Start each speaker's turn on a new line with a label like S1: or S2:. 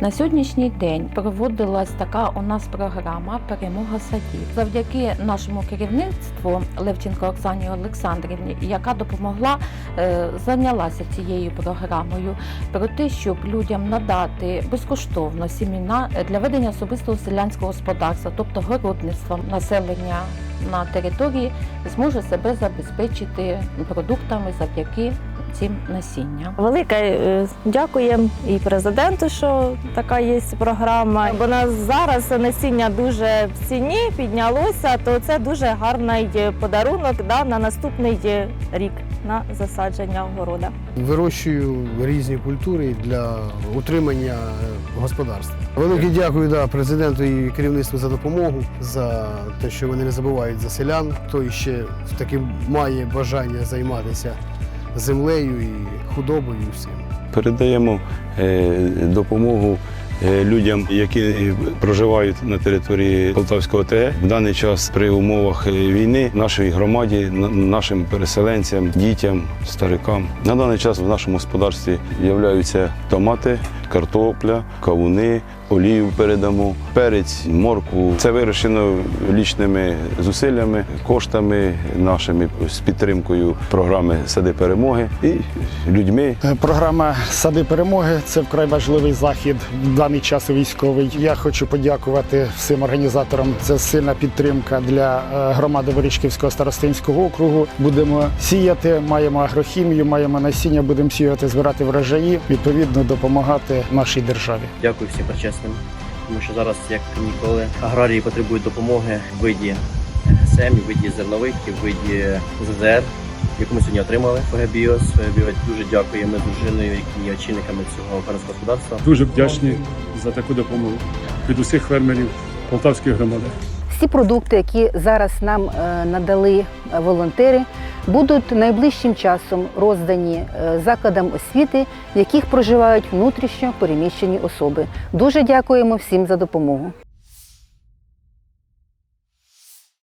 S1: На сьогоднішній день проводилась така у нас програма Перемога садів завдяки нашому керівництву Левченко Оксані Олександрівні, яка допомогла е, зайнялася цією програмою про те, щоб людям надати безкоштовно сіміна для ведення особистого селянського господарства, тобто городництва населення на території зможе себе забезпечити продуктами завдяки цим насінням.
S2: Велике е, дякуємо і президенту, що така є програма. Бо нас зараз насіння дуже в ціні піднялося, то це дуже гарний подарунок да, на наступний рік на засадження огорода.
S3: Вирощую різні культури для утримання е, господарства. Велике дякую да, президенту і керівництву за допомогу, за те, що вони не забувають за селян, хто ще таки має бажання займатися землею і худобою і всім.
S4: Передаємо е, допомогу людям, які е, проживають на території Полтавського ОТГ. В даний час при умовах е, війни нашій громаді, нашим переселенцям, дітям, старикам. На даний час в нашому господарстві з'являються томати, картопля, кавуни, олію передамо, перець, моркву. Це вирощено лічними зусиллями, коштами нашими з підтримкою програми Сади перемоги і людьми,
S5: Е, Програма Сади перемоги це вкрай важливий захід даний час військовий. Я хочу подякувати всім організаторам. Це сильна підтримка для е, громади Ворічківського старостинського округу. Будемо сіяти, маємо агрохімію, маємо насіння, будемо сіяти, збирати врожаї, відповідно допомагати нашій державі.
S6: Дякую всім причесним, тому що зараз, як ніколи, аграрії потребують допомоги в виді в виді зернових, в виді ЗЗР, яку ми сьогодні отримали. ФГБіос. ФГБіос дуже дякуємо дружиною, які є очільниками цього фермерського господарства.
S7: Дуже вдячні за таку допомогу від усіх фермерів Полтавської громади.
S8: Всі продукти, які зараз нам е, надали е, волонтери, будуть найближчим часом роздані е, закладам освіти, в яких проживають внутрішньо переміщені особи. Дуже дякуємо всім за допомогу.